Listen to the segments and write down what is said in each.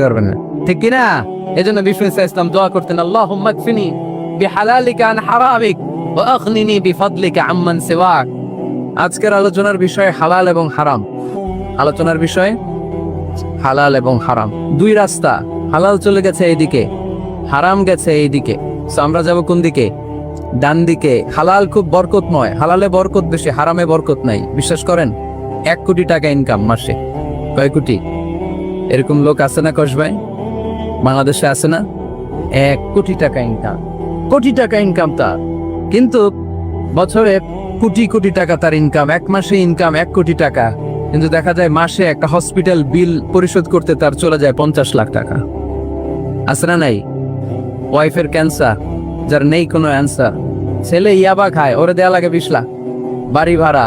পারবেন না। ঠিক কি না এজন্য বিষ্ণু ইসলাম দোয়া করতেন আজকের আলোচনার বিষয় হালাল এবং হারাম। আলোচনার বিষয় হালাল এবং হারাম। দুই রাস্তা, হালাল চলে গেছে এইদিকে, হারাম গেছে এইদিকে। আমরা যাব কোন দিকে? ডান দিকে। হালাল খুব বরকতময়। হালালে বরকত বেশি, হারামে বরকত নাই। বিশ্বাস করেন, এক কোটি টাকা ইনকাম মাসে। কয় কোটি? এরকম লোক আছে না কস ভাই? বাংলাদেশে আছে না? এক কোটি টাকা ইনকাম কোটি টাকা ইনকাম তার। কিন্তু বছরে কোটি কোটি টাকা তার ইনকাম এক মাসে ইনকাম এক কোটি টাকা। কিন্তু দেখা যায় মাসে একটা হসপিটাল বিল পরিশোধ করতে তার চলে যায় পঞ্চাশ লাখ টাকা। আছে না নাই? ওয়াইফের ক্যান্সার যার নেই কোনো অ্যান্সার ছেলে ইয়াবা খায়, ওরে দেয়া লাগে বিশ লাখ। বাড়ি ভাড়া,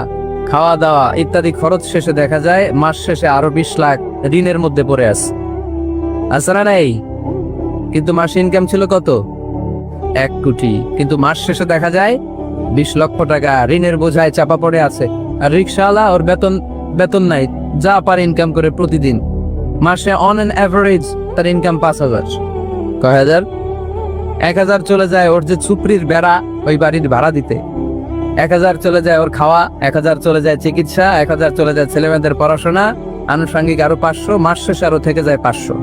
খাওয়া দাওয়া ইত্যাদি খরচ শেষে দেখা যায় মাস শেষে আরও বিশ লাখ। ঋণের মধ্যে পড়ে আছে। আছে না নাই? কিন্তু মাসে ইনকাম ছিল কত? এক কোটি। কিন্তু মাস শেষে দেখা যায়, বিশ লক্ষ টাকা ঋণের বোঝায় চাপা পড়ে আছে। আর রিক্সাওয়ালা ওর বেতন বেতন নাই, যা পারে ইনকাম করে প্রতিদিন। মাসে অন অ্যান অ্যাভারেজ তার ইনকাম পাঁচ হাজার। কয় হাজার? এক হাজার চলে যায় ওর যে ছুপড়ির বেড়া, ওই বাড়ির ভাড়া দিতে। এক হাজার চলে যায় ওর খাওয়া, এক হাজার চলে যায় চিকিৎসা, এক হাজার চলে যায় ছেলেমেয়েদের পড়াশোনা আনুষঙ্গিক আরও পাঁচশো, মাস শেষে আরও থেকে যায় পাঁচশো।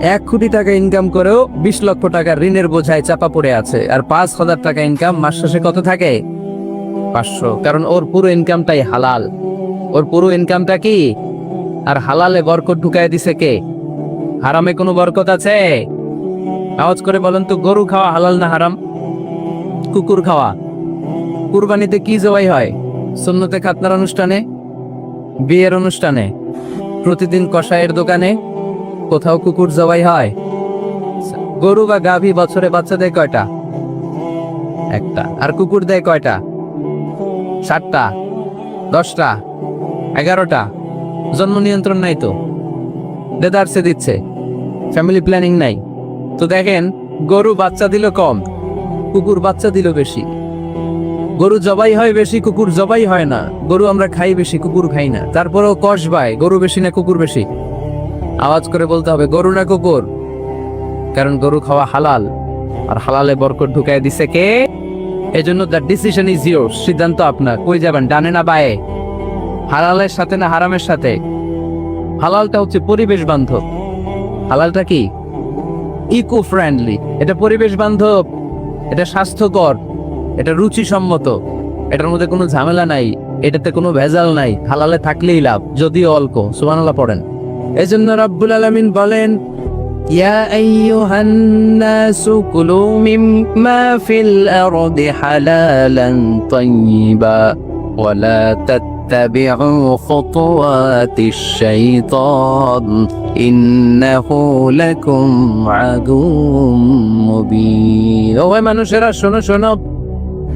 এক কোটি টাকা ইনকাম করেও বিশ লক্ষ টাকা ঋণের বোঝায় চাপা পড়ে আছে। আর পাঁচ হাজার টাকা ইনকাম মাস শেষে কত থাকে? পাঁচশো। কারণ ওর পুরো ইনকামটাই হালাল। ওর পুরো ইনকামটা কি? আর হালালে বরকত ঢুকায় দিছে কে? হারামে কোনো বরকত আছে? আওয়াজ করে বলেন তো, গরু খাওয়া হালাল না হারাম? কুকুর খাওয়া? কুরবানিতে কি জবাই হয়? সুন্নতে খাতনার অনুষ্ঠানে? বিয়ের অনুষ্ঠানে? প্রতিদিন কষায়ের দোকানে কোথাও কুকুর জবাই হয়। গরু বা গাভী বছরে বাচ্চা দেয় কয়টা? একটা। আর কুকুর দেয় কয়টা? সাতটা। দশটা। এগারোটা। জন্ম নিয়ন্ত্রণ নাই তো। দেদারসে দিচ্ছে। ফ্যামিলি প্ল্যানিং নাই। তো দেখেন, গরু বাচ্চা দিল কম, কুকুর বাচ্চা দিল বেশি। গরু জবাই হয়, বেশি কুকুর জবাই হয় না। গরু আমরা খাই, বেশি কুকুর খাই না। তারপরেও কষ বায়, গরু বেশি না কুকুর বেশি। আওয়াজ করে বলতে হবে, গরু না কুকুর? কারণ গরু খাওয়া হালাল। আর হালালে বরকত ঢুকাই দিছে কে? এজন্য দ্য ডিসিশন ইজ ইয়োর সিদ্ধান্ত আপনার। কই যাবেন, ডানে না বায়ে? হালালের সাথে না হারামের সাথে? হালালটা হচ্ছে পরিবেশ বান্ধব। হালালটা কি? ইকো ফ্রেন্ডলি এটা পরিবেশ বান্ধব। এটা স্বাস্থ্যকর। এটা রুচিসম্মত এটার মধ্যে কোনো ঝামেলা নাই এটাতে কোনো ভেজাল নাই হালালে থাকলেই লাভ যদিও অল্প সুবহানাল্লাহ পড়েন এজন্য রাব্বুল আলামিন বলেন ইয়া আইয়ুহান নাসু কুলু মিম্মা ফিল আরদি হালালান তাইয়্যিবা ওয়ালা تتبعوا خطوات الشيطان إنه لكم عدو مبين ও মানুষেরা শোনো শোনো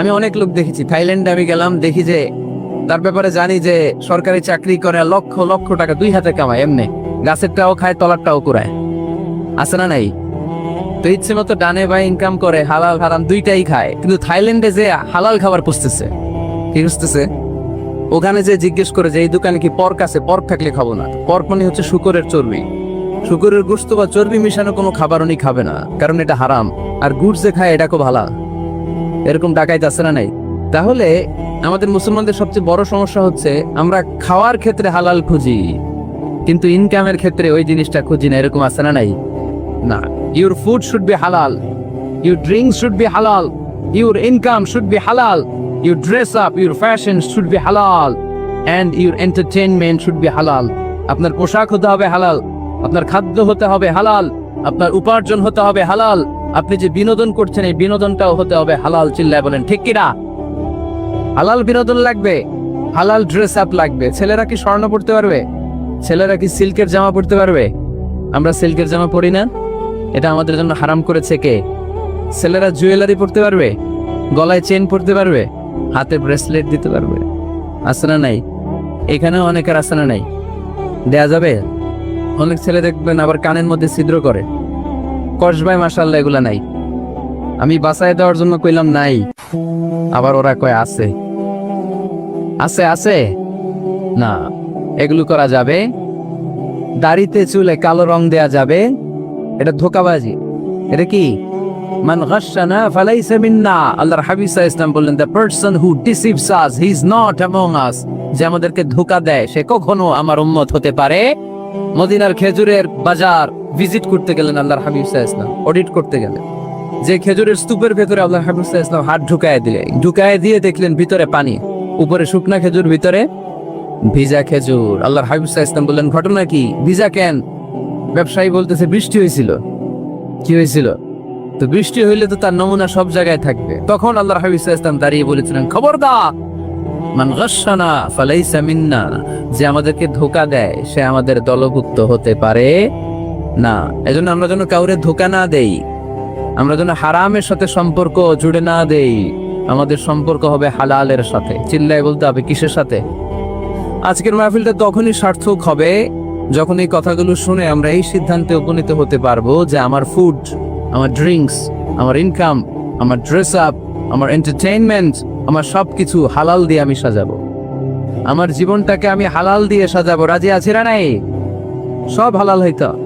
আমি অনেক লোক দেখেছি। থাইল্যান্ডে আমি গেলাম, দেখি যে তার ব্যাপারে জানি যে সরকারি চাকরি করে লক্ষ লক্ষ টাকা দুই হাতে কামায়, এমনি। গাছেরটাও খায়, তলারটাও কুড়ায়। আছে না নাই? তো ইচ্ছে মতো ডানে বা ইনকাম করে, হালাল হারাম দুইটাই খায়। কিন্তু থাইল্যান্ডে যে হালাল খাবার পুষতেছে, কি বুঝতেছে ওখানে যে জিজ্ঞেস করে যে, এই দোকানে কি পর্ক আছে? পর্ক থাকলে খাব না। পর্ক মানে হচ্ছে শুকরের চর্বি। শুকরের গোস্ত বা চর্বি মিশানো কোনো খাবার উনি খাবে না, কারণ এটা হারাম। আর গুড় যে খায়, এটা খুব ভালা এরকম ডাকাইত আছে না নাই? তাহলে আমাদের মুসলমানদের সবচেয়ে বড় সমস্যা হচ্ছে আমরা খাওয়ার ক্ষেত্রে হালাল খুঁজি, কিন্তু ইনকামের ক্ষেত্রে ওই জিনিসটা খুঁজি না, এরকম আছে না নাই? না your food should be halal your drinks should be halal your income should be halal your dress up your fashion should be halal and your entertainment should be halal আপনার পোশাক হতে হবে হালাল, আপনার খাদ্য হতে হবে হালাল, আপনার উপার্জন হতে হবে হালাল আপনি যে বিনোদন করছেন, এই বিনোদনটাও হতে হবে হালাল চিল্লায় বলেন, ঠিক কিনা? হালাল বিনোদন লাগবে, হালাল ড্রেস আপ লাগবে। ছেলেরা কি স্বর্ণ পড়তে পারবে? ছেলেরা কি সিল্কের জামা পড়তে পারবে? আমরা সিল্কের জামা পরি না? এটা আমাদের জন্য হারাম করেছে কে? ছেলেরা জুয়েলারি পড়তে পারবে? গলায় চেন পড়তে পারবে? হাতে ব্রেসলেট দিতে পারবে? আসনা নাই? এখানেও অনেকের আসনা নাই? দেয়া যাবে? অনেক ছেলে দেখবেন আবার কানের মধ্যে ছিদ্র করে। কসবাই মাসাল্লাহ এগুলা নাই। আমি বাসায় দেওয়ার জন্য কইলাম নাই। আবার ওরা কয়, আছে। আছে আছে? না, এগুলো করা যাবে। দাড়িতে চুলে কালো রং দেয়া যাবে। এটা ধোকাবাজি। এটা কি? মান গাশানা ফালাইসা মিন্না। আল্লাহর হাবিব ওয়াসাল্লাম বললেন the person who deceives us he is not among us যে আমাদেরকে ধোকা দেয়, সে কখনো আমার উম্মত হতে পারে। মদিনার খেজুরের বাজার ভিজিট করতে গেলেন আল্লাহর হাবিব আলাইহি অডিট করতে গেলেন। যে খেজুরের স্তূপের ভেতরে আল্লাহ হাবিব আলাইহি হাত ঢুকায় দিলেন ঢুকায় দিয়ে দেখলেন ভিতরে পানি। উপরে শুকনা খেজুর, ভিতরে ভিজা খেজুর। আল্লাহর হাবিব সাল্লাল্লাহু আলাইহি বললেন, ঘটনা কি? ভিজা কেন? ব্যবসায়ী বলতেছে, বৃষ্টি হয়েছিল। কি হয়েছিল? তো বৃষ্টি হইলে তো তার নমুনা সব জায়গায় থাকবে। তখন আল্লাহর হাবিব আলাইহি দাঁড়িয়ে বলেছিলেন, খবরদার যে আমাদেরকে ধোকা দেয়, সে আমাদের দলভুক্ত হতে পারে। না, এজন্য আমরা যেন কাউরে ধোকা না দেই। আমরা যেন হারামের সাথে সম্পর্ক জুড়ে না দেই। আমাদের সম্পর্ক হবে হালালের সাথে। চিল্লায় বলতে হবে, কিসের সাথে? আজকের মাহফিলটা তখনই সার্থক হবে যখন এই কথাগুলো শুনে আমরা এই সিদ্ধান্তে উপনীত হতে পারব যে আমার ফুড আমার ড্রিঙ্কস আমার ইনকাম আমার ড্রেস আপ আমার এন্টারটেইনমেন্ট আমার সবকিছু হালাল দিয়ে আমি সাজাবো। আমার জীবনটাকে আমি হালাল দিয়ে সাজাবো। রাজি আছি না নাই? সব হালাল হইতো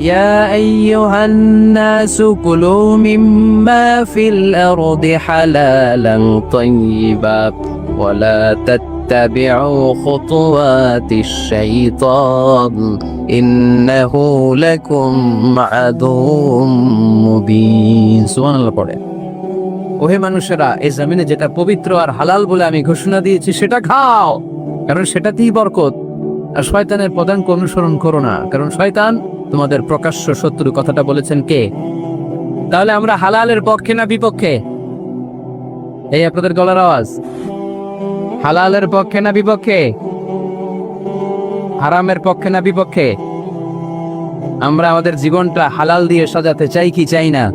ইয়া আইয়ুহান নাসু কুলু মিম্মা ফিল আরদি হালালান তাইয়্যিবা ওয়ালা تتبعوا خطوات الشيطان إنه لكم عدو مبين سبحان الله পড়ে ওহে মানুষেরা এই জমিনে যেটা পবিত্র আর হালাল বলে আমি ঘোষণা দিয়েছি সেটা খাও কারণ সেটাতেই বরকত আর শয়তানের পদাঙ্ক অনুসরণ করো না কারণ শয়তান তোমাদের প্রকাশ্য শত্রু কথাটা বলেছেন কে? তাহলে আমরা হালালের পক্ষে না বিপক্ষে? এই আপনাদের গলার আওয়াজ। হালালের পক্ষে না বিপক্ষে? হারামের পক্ষে না বিপক্ষে? আমরা আমাদের জীবনটা হালাল দিয়ে সাজাতে চাই কি চাই না?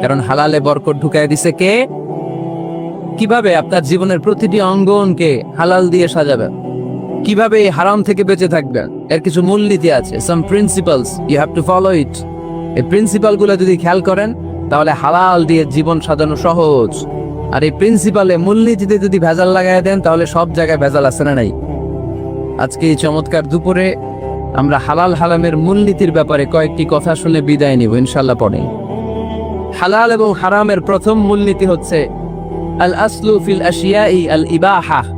কারণ হালালে বরকত ঢুকায় দিছে কে? কীভাবে আপনার জীবনের প্রতিটি অঙ্গনকে হালাল দিয়ে সাজাবেন? কীভাবে এই হারাম থেকে বেঁচে থাকবেন? এর কিছু মূলনীতি আছে some principles you have to follow it এই প্রিন্সিপালগুলো যদি খেয়াল করেন, তাহলে হালাল দিয়ে জীবন সাজানো সহজ। আর এই প্রিন্সিপালে মূলনীতিতে যদি ভেজাল লাগাই দেন, তাহলে সব জায়গায় ভেজাল আছে না নাই? আজকে এই চমৎকার দুপুরে আমরা হালাল হালামের মূলনীতির ব্যাপারে কয়েকটি কথা শুনে বিদায় নিব ইনশাল্লাহ পরে। হালাল এবং হারামের প্রথম মূলনীতি হচ্ছে আল আসলু ফিল আশিয়াই আল ইবাহা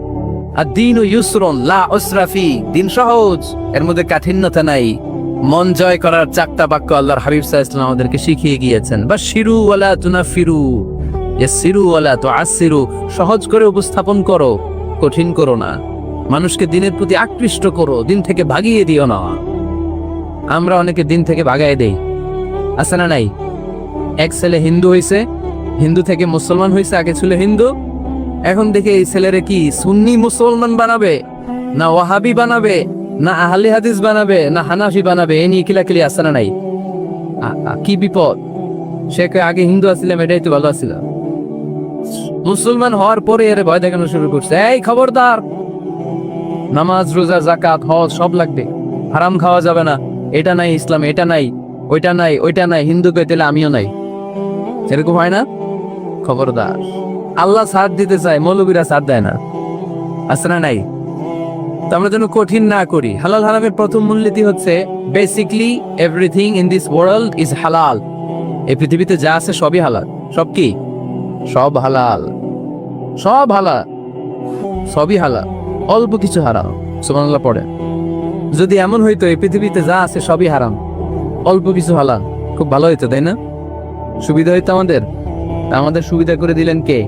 আর দিন ও ইউসরন, লা ওসরাফি দিন সহজ। এর মধ্যে কাঠিন্যতা নাই। মন জয় করার চারটা বাক্য আল্লাহর হাবিব সাহা আমাদেরকে শিখিয়ে গিয়েছেন। বা শিরু ওয়ালা তুনা ফিরু সিরু ওয়ালা তো আসিরু সহজ করে উপস্থাপন করো, কঠিন করো না। মানুষকে দিনের প্রতি আকৃষ্ট করো, দিন থেকে ভাগিয়ে দিও না। আমরা অনেকে দিন থেকে ভাগাই দেই। আছে না নাই? এক ছেলে হিন্দু হইছে, হিন্দু থেকে মুসলমান হইছে, আগে ছিল হিন্দু। এখন দেখে এই ছেলেরে কি সুন্নি মুসলমান বানাবে? না ওয়াহাবি বানাবে? না আহলে হাদিস বানাবে? না হানাফি বানাবে? এ নিয়ে কিলাকিলি আসে না নাই? কি বিপদ? সে আগে হিন্দু আসছিলাম এটাই তো ভালো আসছিলাম মুসলমান হওয়ার পরে এর ভয় দেখানো শুরু করছে। এই খবরদার! নামাজ, রোজা জাকাত হজ, সব লাগবে। হারাম খাওয়া যাবে না। এটা নাই ইসলাম, এটা নাই, ওইটা নাই ওইটা নাই। হিন্দু পেতেলে আমিও নাই। সেরকম হয় না? খবরদার। আল্লাহ সাথ দিতে চায়, মৌলবীরা সাথ দেয় না। আছে না নাই? তো আমরা যেন কঠিন না করি। হালাল হারামের প্রথম মূলনীতি হচ্ছে basically everything in this world is halal এই পৃথিবীতে যা আছে সবই হালাল। সব কি? সব হালাল। সব হালাল। সবই হালাল। অল্প কিছু হারাম। সুবহানাল্লাহ, পড়ে। যদি এমন হইতো, এই পৃথিবীতে যা আছে সবই হারাম। অল্প কিছু হালাল। খুব ভালো হইতো, তাই না? সুবিধা হইতো আমাদের। আমাদের সুবিধা করে দিলেন কে?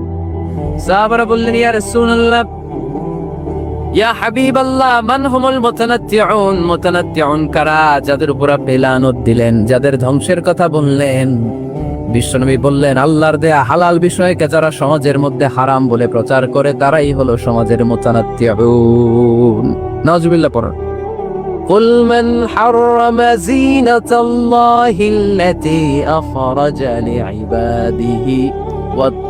সাহাবারা বললেন ইয়া রাসূলুল্লাহ ইয়া হাবিবাল্লাহ মান হুমুল মুতানাত্তিউন মুতানাত্তিউন কারা যাদের উপর আপনি লানত দিলেন যাদের ধ্বংসের কথা বললেন বিশ্বনবী বললেন আল্লাহর দেয়া হালাল বিষয়কে যারা সমাজের মধ্যে হারাম বলে প্রচার করে তারাই হলো সমাজের মুতানাত্তিউন নাউজুবিল্লাহ পড়ুন قل من حرم زينة الله التي أخرج لعباده والطيبات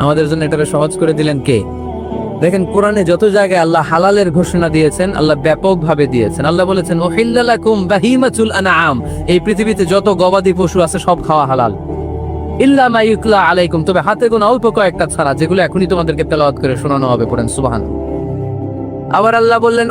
আমাদের জন্য এটাকে সহজ করে দিলেন কে? দেখেন কোরআনে যত জায়গায় আল্লাহ হালালের ঘোষণা দিয়েছেন, আল্লাহ ব্যাপকভাবে দিয়েছেন। আল্লাহ বলেছেন আনআম। এই পৃথিবীতে যত গবাদি পশু আছে, সব খাওয়া হালাল। আলাইকুম। তবে হাতে অল্প কয়েকটা ছাড়া, যেগুলো এখনই তোমাদেরকে তেলাওয়াত করে শোনানো হবে আবার আল্লাহ বললেন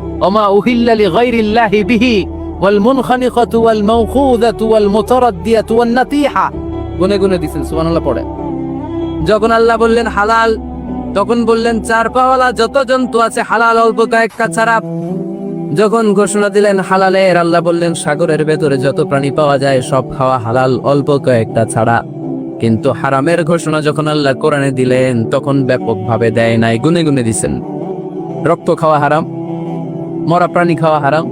অমা উহিল্লালি গাইরিল্লাহি বিহি ওয়াল মুনখানিকাতু ওয়াল মাউখুযাতু ওয়াল মুতারাদ্দিয়াতু ওয়ান নাতিহা। গুনে গুনে দিছেন, সুবহানাল্লাহ পড়ে যখন আল্লাহ বললেন, হালাল, তখন বললেন চার পাওয়ালা যত জন্তু আছে, হালাল অল্প কয়েকটা ছাড়া। যখন ঘোষণা দিলেন, হালালের, আল্লাহ বললেন, সাগরের ভেতরে যত প্রাণী পাওয়া যায়, সব খাওয়া হালাল, অল্প কয়েকটা ছাড়া। কিন্তু হারামের ঘোষণা যখন আল্লাহ কোরআনে দিলেন, তখন ব্যাপকভাবে দেয় নাই, গুনে গুনে দিছেন। রক্ত খাওয়া হারাম। মরা প্রাণী খাওয়া হারাম,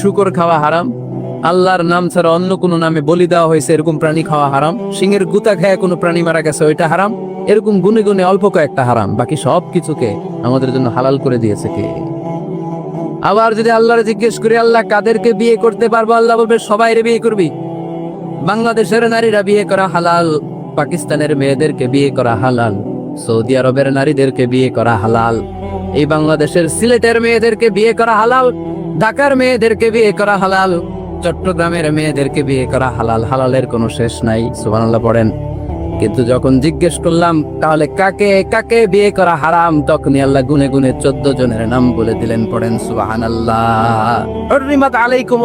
শুকর খাওয়া হারাম, আল্লাহর নাম ছাড়া অন্য কোনো নামে বলি দেওয়া হয়েছে এরকম প্রাণী খাওয়া হারাম সিংহের গুতা খায় কোনো প্রাণী মারা গেছে ওইটা হারাম, এরকম গুনে গুনে অল্প কয়েকটা হারাম, বাকি সব কিছুকে আমাদের জন্য হালাল করে দিয়েছে কে? আবার যদি আল্লাহর জিজ্ঞেস করি, আল্লাহ, কাদেরকে বিয়ে করতে পারব? আল্লাহ বলবে সবাই রে বিয়ে করবি। বাংলাদেশের নারীরা বিয়ে করা হালাল, পাকিস্তানের মেয়েদেরকে বিয়ে করা হালাল, সৌদি আরবের নারীদেরকে বিয়ে করা হালাল। এই বাংলাদেশের সিলেটের মেয়েদেরকে বিয়ে করা হালাল, ঢাকার মেয়েদেরকে বিয়ে করা হালাল, চট্টগ্রামের মেয়েদেরকে বিয়ে করা হালাল, হালালের কোনো শেষ নাই, সুবহানাল্লাহ পড়েন। কিন্তু যখন জিজ্ঞেস করলাম, তাহলে কাকে কাকে বিয়ে করা হারাম? তখনই আল্লাহ গুনে গুনে চোদ্দ জনের নাম বলে দিলেন, পড়েন সুবহানাল্লাহ। হুররিমাত আলাইকুম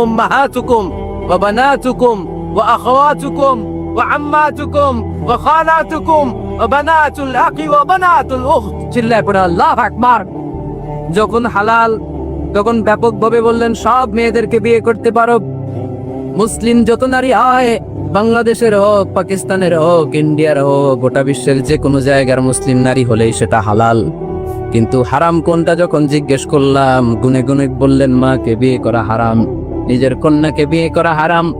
ওয়া বানাতুকুম, ওয়া আখাওয়াতুকুম ওয়া বানাতুল আখি ওয়া বানাতুল উখত চিল্লায় পড়ে আল্লাহু আকবার। যখন হালাল তখন ব্যাপকভাবে বললেন, সব মেয়েদেরকে বিয়ে করতে পারো। মুসলিম যত নারী হয় বাংলাদেশের হোক, পাকিস্তানের হোক, ইন্ডিয়ার হোক, গোটা বিশ্বের যে কোনো জায়গার মুসলিম নারী হলেই সেটা হালাল। কিন্তু হারাম কোনটা যখন জিজ্ঞেস করলাম, গুনে গুনে বললেন, মাকে বিয়ে করা হারাম, নিজের কন্যাকে বিয়ে করা হারাম,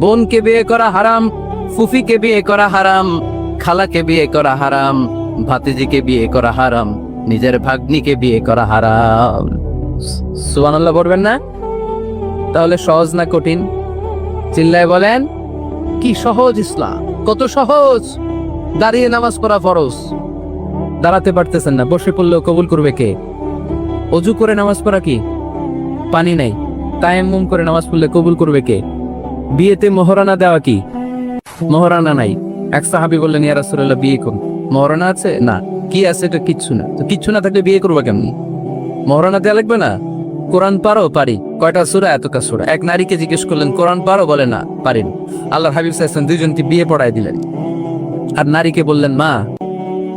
বোনকে বিয়ে করা হারাম ফুফিকে বিয়ে করা হারাম খালাকে বিয়ে করা হারাম ভাতিজিকে বিয়ে করা হারাম, নিজের ভাগ্নিকে বিয়ে করা হারাম। সুবহানাল্লাহ পড়বেন না? তাহলে সহজ না কঠিন? চিল্লায় বলেন, কি সহজ ইসলাম? কত সহজ! দাঁড়িয়ে নামাজ পড়া ফরজ। দাঁড়াতে পারতেছেন না, বসে পড়লেও কবুল করবে কে? অজু করে নামাজ পড়া কি? পানি নেই। তায়াম্মুম করে নামাজ পড়লে কবুল করবে কে? বিয়েতে মহরানা দেওয়া কি? মহরানা নাই। এক সাহাবি বললেন, ইয়া রাসূলুল্লাহ, বিয়ে করুন। মহরানা আছে? না। কি আছে এটা কিচ্ছু না। তো কিচ্ছু না থাকলে বিয়ে করব কেমনি? মহরানা দেওয়া লাগবে না? কোরআন পারো? পারি। কয়টা সুরা? এতটা সুরা। এক নারীকে জিজ্ঞেস করলেন, কোরআন পারো? বলে, না পারিন আল্লাহ হাবিব সাহেব দুইজনকে বিয়ে পড়ায় দিলেন। আর নারীকে বললেন, মা,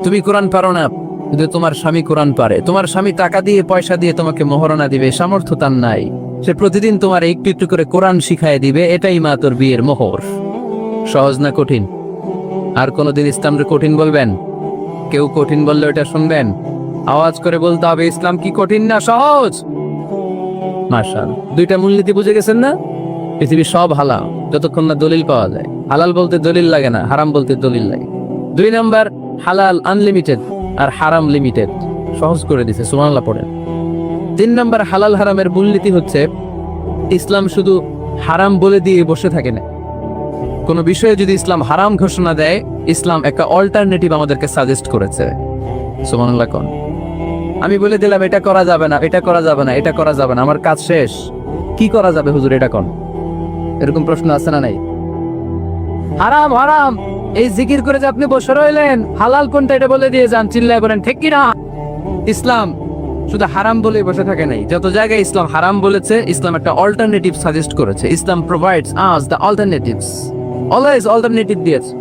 তুমি কোরআন পারো না। কিন্তু তোমার স্বামী কোরআন পারে, তোমার স্বামী টাকা দিয়ে, পয়সা দিয়ে তোমাকে মহরণা দিবে, সামর্থ্য তার নাই। সে প্রতিদিন তোমার একটু একটু করে কোরআন শিখায় দিবে, এটাই মা তোর বিয়ের মোহর। সহজ না কঠিন? আর কোনোদিন ইসলামকে কঠিন বলবেন? কেউ কঠিন বললে ওটা শুনবেন? আওয়াজ করে বলতে হবে, ইসলাম কি কঠিন না সহজ? মার্শাল দুইটা মূলনীতি বুঝে গেছেন না? পৃথিবীর সব হালাল, যতক্ষণ না দলিল পাওয়া যায়। হালাল বলতে দলিল লাগে না, হারাম বলতে দলিল লাগে। দুই নাম্বার, হালাল আনলিমিটেড আর হারাম লিমিটেড সহজ করে দিছে সুমানলা পড়েন। তিন নাম্বার, হালাল হারামের মূলনীতি হচ্ছে, ইসলাম শুধু হারাম বলে দিয়ে বসে থাকে না। কোনো বিষয়ে যদি ইসলাম হারাম ঘোষণা দেয়, ইসলাম একটা অল্টারনেটিভ আমাদেরকে সাজেস্ট করেছে। আমি বলে দিলাম, এটা করা যাবে না, এটা করা যাবে না, এটা করা যাবে না, আমার কাজ শেষ। কি করা যাবে হুজুর, এটা কোন? এরকম প্রশ্ন আছে না নাই? হারাম হারাম। এই জিকির করে যে আপনি বসে রইলেন, হালাল কোনটা এটা বলে দিয়ে যান, চিল্লায় বলেন, ঠিক কি না ইসলাম শুধু হারাম বলে বসে থাকে নাই। যত জায়গায় ইসলাম হারাম বলেছে, ইসলাম একটা অল্টারনেটিভ সাজেস্ট করেছে। Islam provides us the alternatives always alternative দিয়েছে।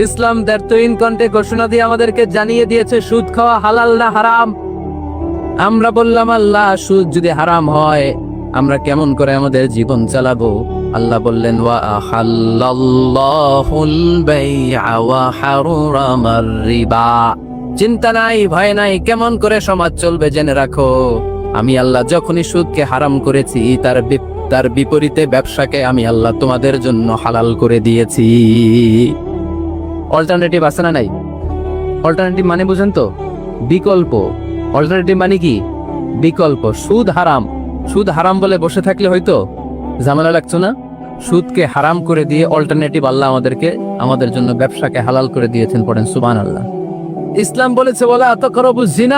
ইসলাম দ্যার তুইন কন্টে ঘোষণা দিয়ে আমাদেরকে জানিয়ে দিয়েছে, সুদ খাওয়া হালাল না হারাম? আমরা বললাম, আল্লাহ, সুদ যদি হারাম হয়, আমরা কেমন করে আমাদের জীবন চালাবো? আল্লাহ বললেন, ওয়া আহাল্লাল্লাহুল বাই'a ওয়া হারামার রিবা। চিন্তা নাই, ভয় নাই, কেমন করে সমাজ চলবে জেনে রাখো। আমি আল্লাহ যখনই সুদকে হারাম করেছি, তার তার বিপরীতে ব্যবসাকে আমি আল্লাহ তোমাদের জন্য হালাল করে দিয়েছি। অল্টারনেটিভ আছে না নাই? অল্টারনেটিভ মানে বুঝেন তো? বিকল্প। অল্টারনেটিভ মানে কি? বিকল্প। সুদ হারাম। সুদ হারাম বলে বসে থাকলে হয়তো ঝামেলা লাগছো না? সুদকে হারাম করে দিয়ে অল্টারনেটিভ আল্লাহ আমাদেরকে, আমাদের জন্য ব্যবসাকে হালাল করে দিয়েছেন, পড়েন সুবান আল্লাহ ইসলাম বলেছে বলে এত করবু জিনা।